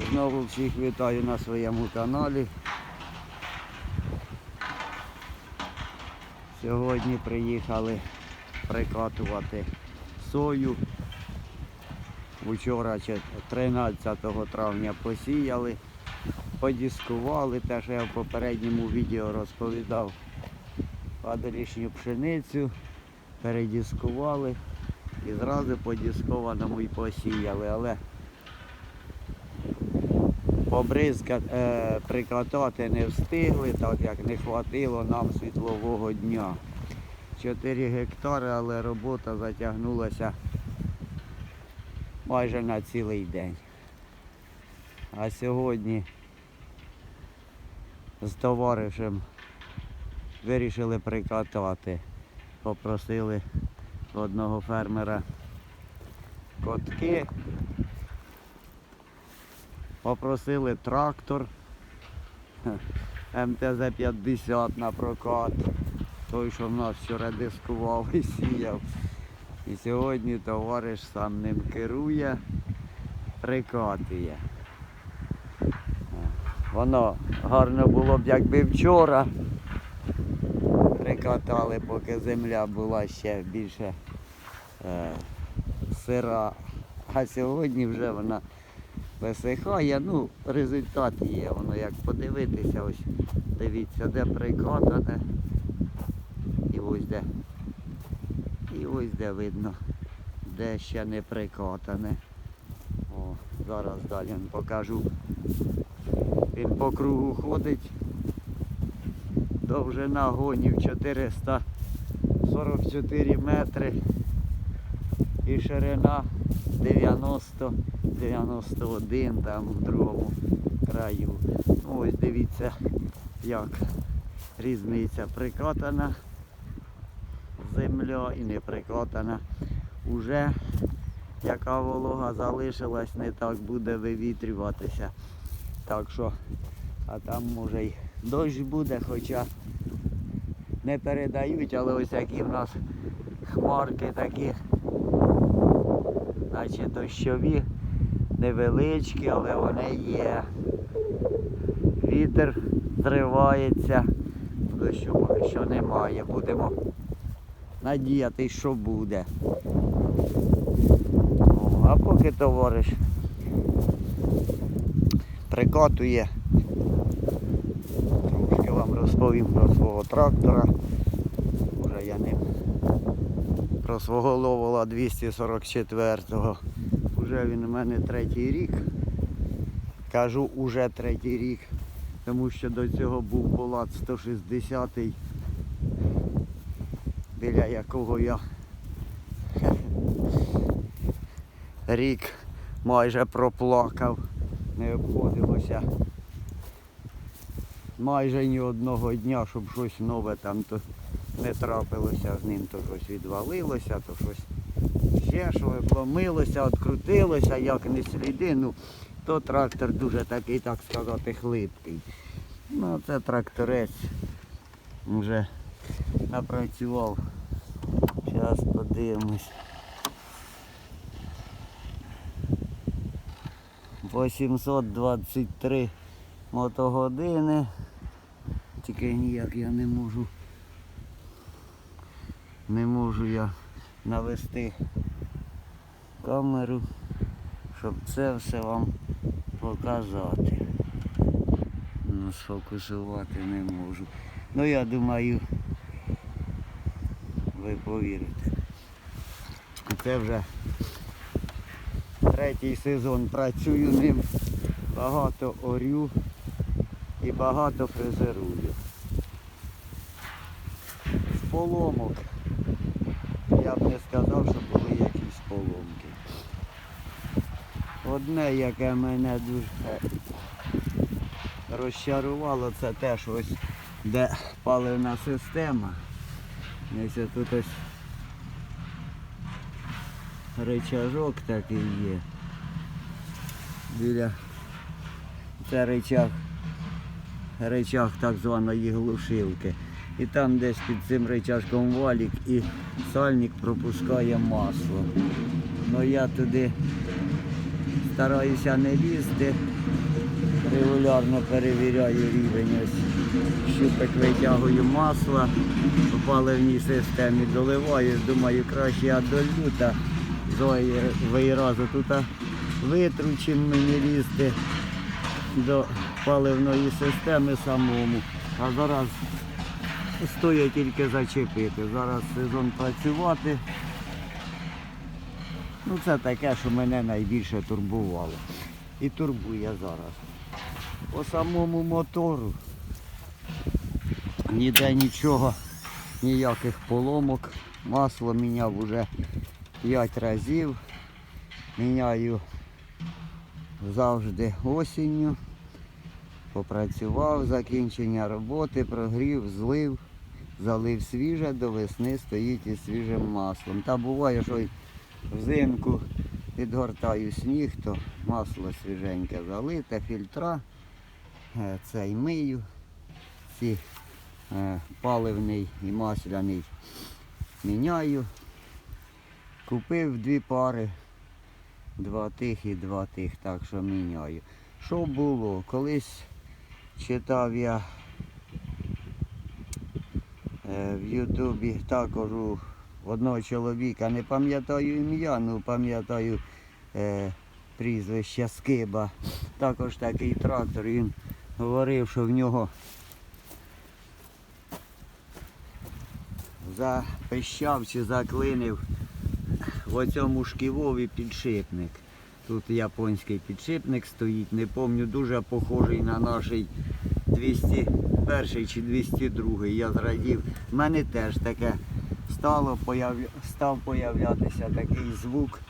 Знову всіх вітаю на своєму каналі. Сьогодні приїхали прикатувати сою. Вчора 13 травня посіяли, подіскували, те, що я в попередньому відео розповідав, падалішню пшеницю, передіскували і зразу по дискованому і посіяли. Але побризкати, е, прикатати не встигли, так як не хватило нам світлового дня. 4 гектари, але робота затягнулася майже на цілий день. А сьогодні з товаришем вирішили прикатати. Попросили одного фермера котки, попросили трактор МТЗ-50 на прокат, той, що в нас вчора дискував і сіяв. І сьогодні товариш сам ним керує, прикатує. Воно гарно було б, якби вчора прикатали, поки земля була ще більше е, сира. А сьогодні вже вона висихає. Ну, результат є. Воно як подивитися, ось дивіться, де прикатане. І ось де. І ось де видно, де ще не прикатане. О, зараз далі вам покажу. Він по кругу ходить. Довжина гонів 444 метри і ширина 90 91 там в другому краю. Ну, ось дивіться, як різниця прикатана земля і не прикатана. Уже яка волога залишилась, не так буде вивітрюватися. Так що, а там може й дощ буде, хоча не передають, але ось які в нас хмарки такі, наче дощові, невеличкі, але вони є. Вітер зривається, дощу поки що немає. Будемо надіятись, що буде. О, а поки товариш прикатує, трошки вам розповім про свого трактора. Уже я ним про свого ловола 244-го. Уже він у мене третій рік. Кажу, уже третій рік, тому що до цього був Булат 160-й, біля якого я рік майже проплакав, не обходилося майже ні одного дня, щоб щось нове там то не трапилося з ним, то щось відвалилося, то щось ще що обломилося, відкрутилося, як не сліди. Ну, то трактор дуже такий, так сказати, хлипкий. Ну, це тракторець вже напрацював. Зараз подивимось. 823 мотогодини. Тільки ніяк я не можу. Не можу я навести камеру, щоб це все вам показати. Ну, сфокусувати не можу. Ну я думаю, ви повірите. Це вже третій сезон працюю ним, багато орю і багато фрезерую. Поломок Я б не сказав, що були якісь поломки. Одне, яке мене дуже розчарувало, це те, що ось де паливна система. Ось тут ось рычажок такий є. Біля це рычаг, рычаг так званої глушилки. І там десь під цим рычажком валік і сальник пропускає масло. Ну я туди стараюся не лізти. Регулярно перевіряю рівень. Ось щупик витягую масло в паливній системі, доливаю, думаю, краще я долью та зої разу тут витру, чим мені лізти до паливної системи самому. А зараз стоїть тільки зачепити. Зараз сезон працювати. Ну це таке, що мене найбільше турбувало. І турбує зараз. По самому мотору ніде нічого, ніяких поломок. Масло міняв вже 5 разів. Міняю завжди осінню. Попрацював, закінчення роботи, прогрів, злив, залив свіже, до весни стоїть із свіжим маслом. Та буває, що й взимку підгортаю сніг, то масло свіженьке залите, фільтра, е, цей мию, ці е, паливний і масляний міняю. Купив дві пари, два тих і два тих, так що міняю. Що було? Колись читав я в Ютубі також у одного чоловіка, не пам'ятаю ім'я, ну пам'ятаю е, прізвище Скиба. Також такий трактор. Він говорив, що в нього запищав чи заклинив в оцьому шківові підшипник. Тут японський підшипник стоїть, не пам'ятаю, дуже похожий на наш 201 чи 202. Я зрадів. У мене теж таке стало появля... став появлятися такий звук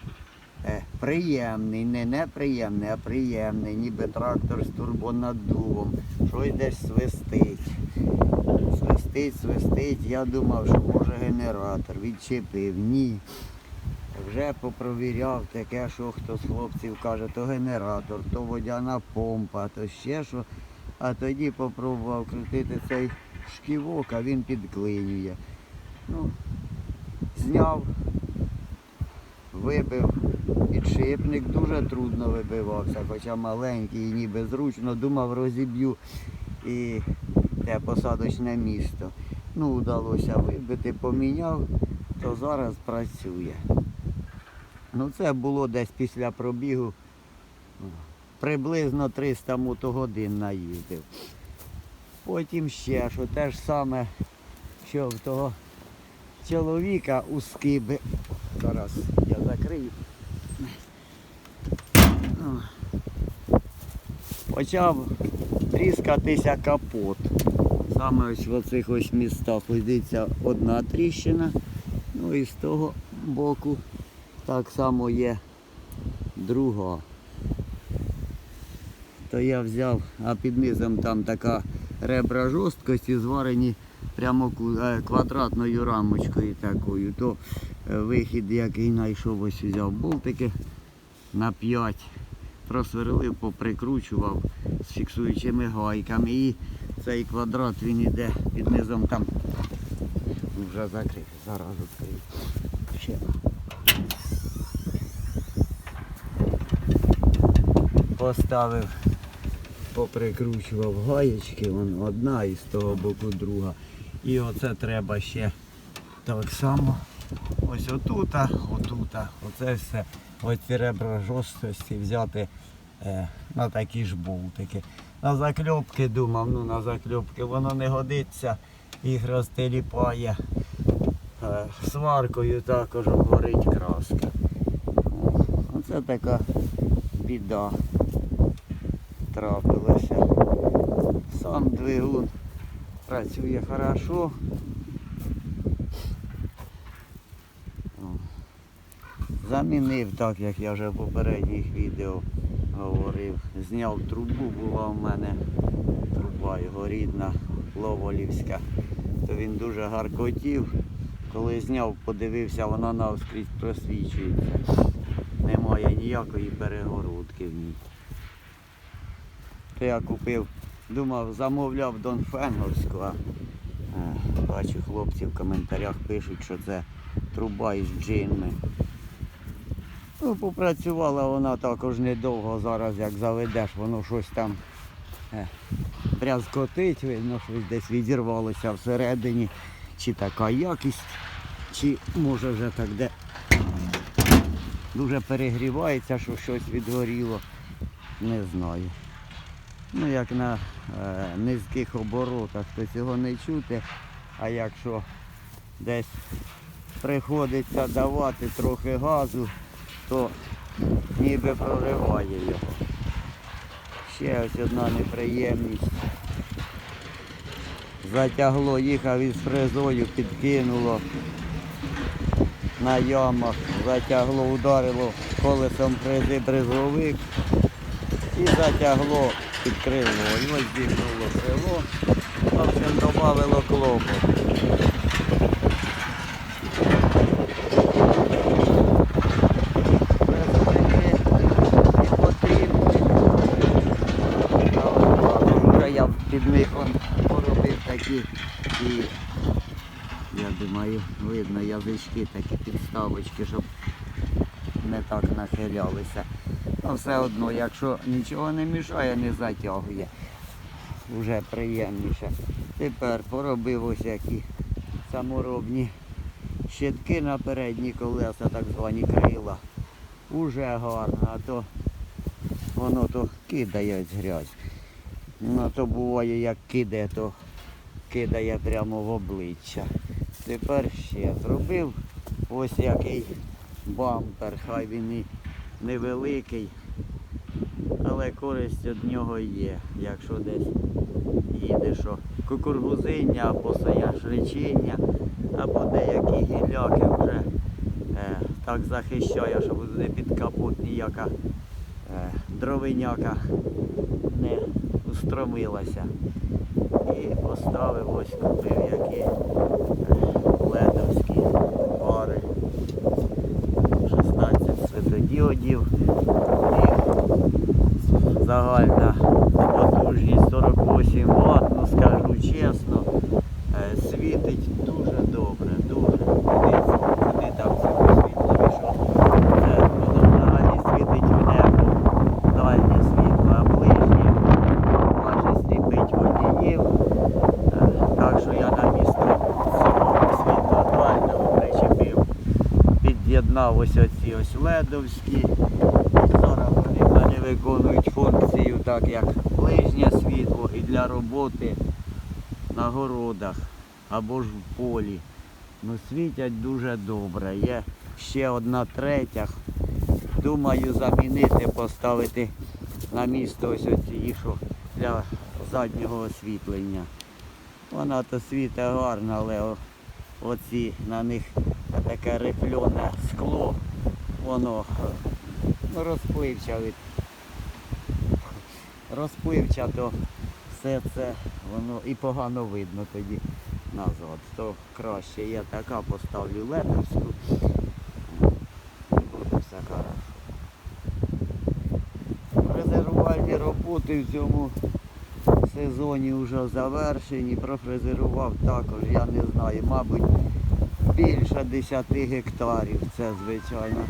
е, приємний, не неприємний, а приємний, ніби трактор з турбонаддувом. Щось десь свистить. Свистить, свистить. Я думав, що може генератор. Відчепив. Ні. Вже попровіряв таке, що хто з хлопців каже, то генератор, то водяна помпа, то ще що. А тоді попробував крутити цей шківок, а він підклинює. Ну, зняв, вибив підшипник, дуже трудно вибивався, хоча маленький і ніби зручно, думав, розіб'ю і те посадочне місто. Ну, вдалося вибити, поміняв, то зараз працює. Ну це було десь після пробігу. Приблизно 300 мотогодин наїздив. Потім ще, що те ж саме, що в того чоловіка у скиби. Зараз я закрию. Почав тріскатися капот. Саме ось в оцих ось містах дивіться одна тріщина. Ну і з того боку так само є друга. То я взяв, а під низом там така ребра жорсткості зварені прямо е, квадратною рамочкою такою. То е, вихід, який знайшов, ось взяв болтики на 5, просверлив, поприкручував з фіксуючими гайками. І цей квадрат він іде під низом там. Вже закрив, зараз відкрию. Ще. Поставив, поприкручував гаєчки, вон одна і з того боку друга. І оце треба ще так само. Ось отута, отута, оце все. Оці ребра жорсткості взяти е, на такі ж болтики. На закльопки думав, ну на закльопки воно не годиться, їх розтеліпає. Е, сваркою також обгорить краска. Оце така біда трапилася. Сам двигун працює хорошо. Замінив так, як я вже в попередніх відео говорив. Зняв трубу, була в мене труба його рідна, Ловолівська. То він дуже гаркотів. Коли зняв, подивився, вона навскрізь просвічується. Немає ніякої перегородки в ній. То я купив, думав, замовляв Донфенговську, а е, бачу, хлопці в коментарях пишуть, що це труба із джинми. Ну, попрацювала вона також недовго. Зараз як заведеш, воно щось там е, брязкотить, видно, щось десь відірвалося всередині. Чи така якість, чи може вже так де дуже перегрівається, що щось відгоріло. Не знаю. Ну, як на е, низьких оборотах, то цього не чути. А якщо десь приходиться давати трохи газу, то ніби прориває його. Ще ось одна неприємність. Затягло, їхав із фрезою, підкинуло на ямах, затягло, ударило колесом фрези бризовик і затягло під крило. І ось зігнуло крило, в общем, додавило клопот. Під них поробив такі і я думаю, видно язички такі підставочки, щоб не так нахилялися. Ну все одно, якщо нічого не мішає, не затягує. Вже приємніше. Тепер поробив ось які саморобні щитки на передні колеса, так звані крила. Уже гарно, а то воно то кидає грязь. Ну то буває як кидає, то кидає прямо в обличчя. Тепер ще зробив ось який бампер, хай він і невеликий, але користь від нього є, якщо десь їде, що кукургузиння або сояшричиння, або деякі гілляки вже е, так захищає, щоб туди під капот ніяка е, дровиняка не устромилася. І поставив ось купив які е, ледовські пари. 16 світодіодів загальна потужність 48 Вт, ну скажу чесно, е, світить дуже добре, дуже. Куди там це освітлено, що е, воно взагалі світить в небо, дальнє світло, а ближнє майже сліпить водіїв. Е, Так що я на місто цього світла дальнього причепив під'єднав ось оці ось ледовські. Зараз вони мене виконують так як ближнє світло і для роботи на городах або ж в полі. Ну світять дуже добре. Є ще одна третя. Думаю замінити, поставити на місто ось оці, що для заднього освітлення. Вона то світить гарно, але оці на них таке рифльоне скло, воно ну, від розпливча, то все це воно і погано видно тоді назад. То краще я така поставлю летовську. Буде все хорошо. Роботи в цьому сезоні вже завершені. Профрезерував також, я не знаю, мабуть, більше 10 гектарів. Це звичайно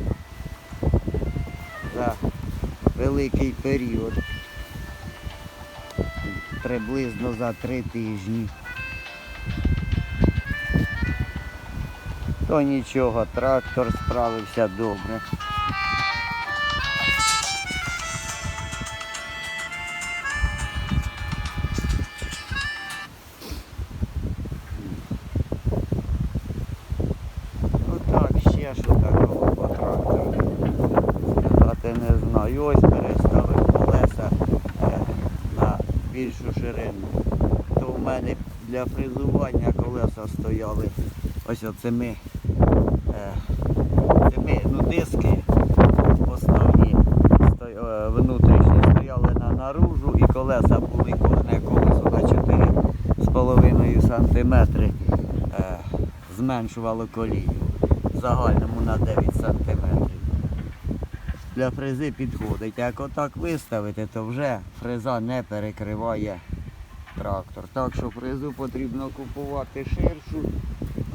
за великий період. Приблизно за три тижні. То нічого, трактор справився добре. Для фрезування колеса стояли ось оцими е, цими, ну, диски основні е, внутрішні стояли на наружу і колеса були кожне колесо на 4,5 сантиметри е, зменшувало колію. Загальному на 9 сантиметрів. Для фрези підходить. Як отак виставити, то вже фреза не перекриває трактор. Так що фрезу потрібно купувати ширшу.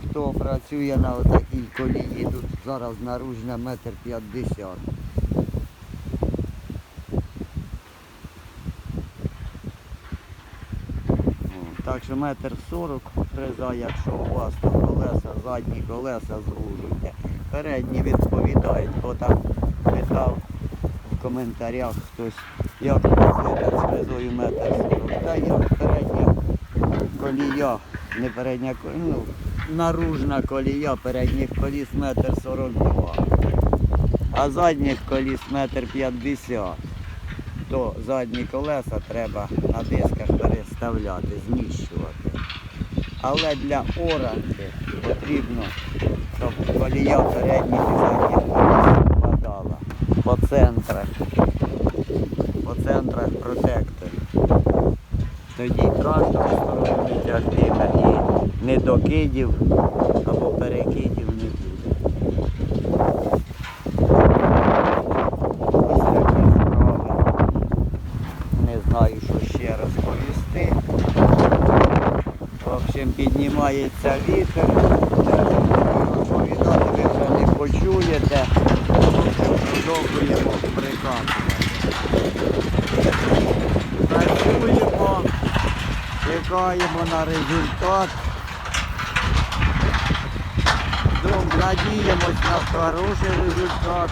Хто працює на отакій колії, тут зараз наружна метр п'ятдесят. Так що метр сорок фреза, якщо у вас то колеса, задні колеса звужуйте. Передні відповідають, бо там питав в коментарях хтось, як працюєте з фрезою метр сорок. Та як передня колія, не передня колія, ну, наружна колія передніх коліс метр сорок два. А задніх коліс метр п'ятдесят то задні колеса треба на дисках переставляти, зміщувати. Але для оранки потрібно, щоб колія передніх і задніх коліс впадала по центрах, по центрах протекторів. Тоді трактор сторону не тягтиме і недокидів або перекидів не буде. Не знаю, що ще розповісти. В общем, піднімається вітер. Розповідати ви вже не почуєте. Продовжуємо прикатувати. Працюємо, чекаємо на результат. Надіємось на хороший результат.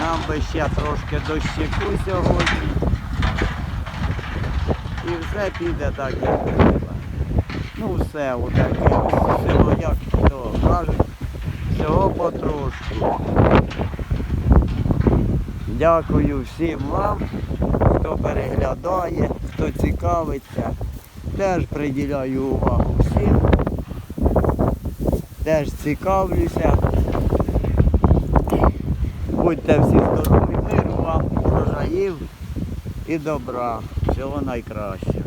Нам би ще трошки дощику сьогодні. І все піде так, як треба. Ну все, отаке. Всього, як то кажуть, всього потрошку. Дякую всім вам, хто переглядає, хто цікавиться. Теж приділяю увагу всім. Теж цікавлюся. Будьте всі здорові, миру вам, врожаїв і добра. Всього найкращого.